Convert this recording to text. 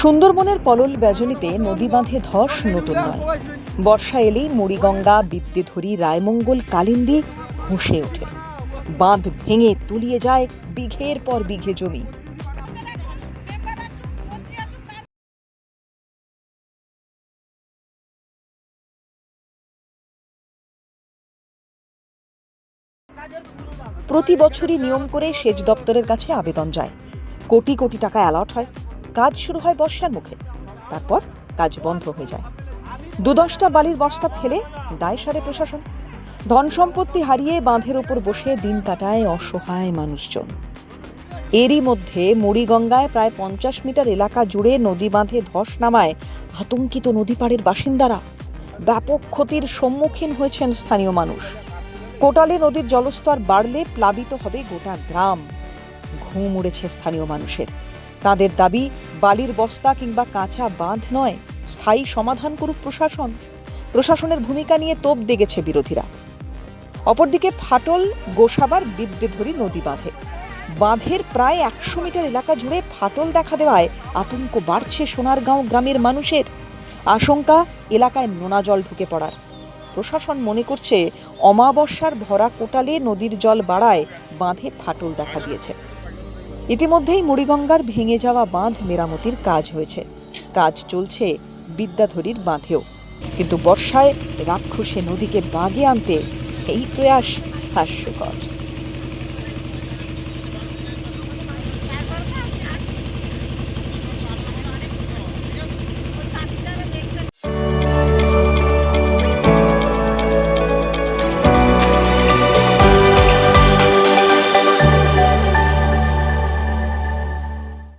সুন্দরবনের পলল ব্যাজনীতে নদী বাঁধে ধস, নতুন নয়। বর্ষা এলেই মুড়িগঙ্গা, বিদ্যেধরী, রায়মঙ্গল, কালিন্দী ধসে ওঠে। বাঁধ ভেঙে তুলিয়ে যায় বিঘের পর বিঘে জমি। প্রতি বছরই নিয়ম করে সেচ দপ্তরের কাছে আবেদন যায়। কোটি কোটি টাকা অ্যালট হয়। কাজ শুরু হয় বর্ষার মুখে। তারপর কাজ বন্ধ হয়ে যায়। দু দশটা বালির বস্তা ফেলে দায় সারে প্রশাসন। ধন সম্পত্তি হারিয়ে বাঁধের ওপর বসে দিন কাটায় অসহায় মানুষজন। এরই মধ্যে মুড়িগঙ্গায় প্রায় পঞ্চাশ মিটার এলাকা জুড়ে নদী বাঁধে ধস নামায় আতঙ্কিত নদীপাড়ের বাসিন্দারা। ব্যাপক ক্ষতির সম্মুখীন হয়েছেন স্থানীয় মানুষ। কোটালে নদীর জলস্তর বাড়লে প্লাবিত হবে গোটা গ্রাম। ঘুম উড়েছে স্থানীয় মানুষের। তাদের দাবি, বালির বস্তা কিংবা কাঁচা বাঁধ নয়, স্থায়ী সমাধান করুক প্রশাসন। প্রশাসনের ভূমিকা নিয়ে তোপ দেগেছে বিরোধীরা। অপরদিকে ফাটল গোসাবার বিদ্যেধরী নদী বাঁধে। বাঁধের প্রায় একশো মিটার এলাকা জুড়ে ফাটল দেখা দেওয়ায় আতঙ্ক বাড়ছে সোনারগাঁও গ্রামের মানুষের। আশঙ্কা, এলাকায় নোনা জল ঢুকে পড়ার। প্রশাসন মনে করছে, অমাবস্যার ভরা কোটালে নদীর জল বাড়ায় বাঁধে ফাটল দেখা দিয়েছে। ইতিমধ্যেই মুড়িগঙ্গার ভেঙে যাওয়া বাঁধ মেরামতির কাজ হয়েছে। কাজ চলছে বিদ্যাধরীর বাঁধেও। কিন্তু বর্ষায় রাক্ষসে নদীকে বাগে আনতে এই প্রয়াস হাস্যকর।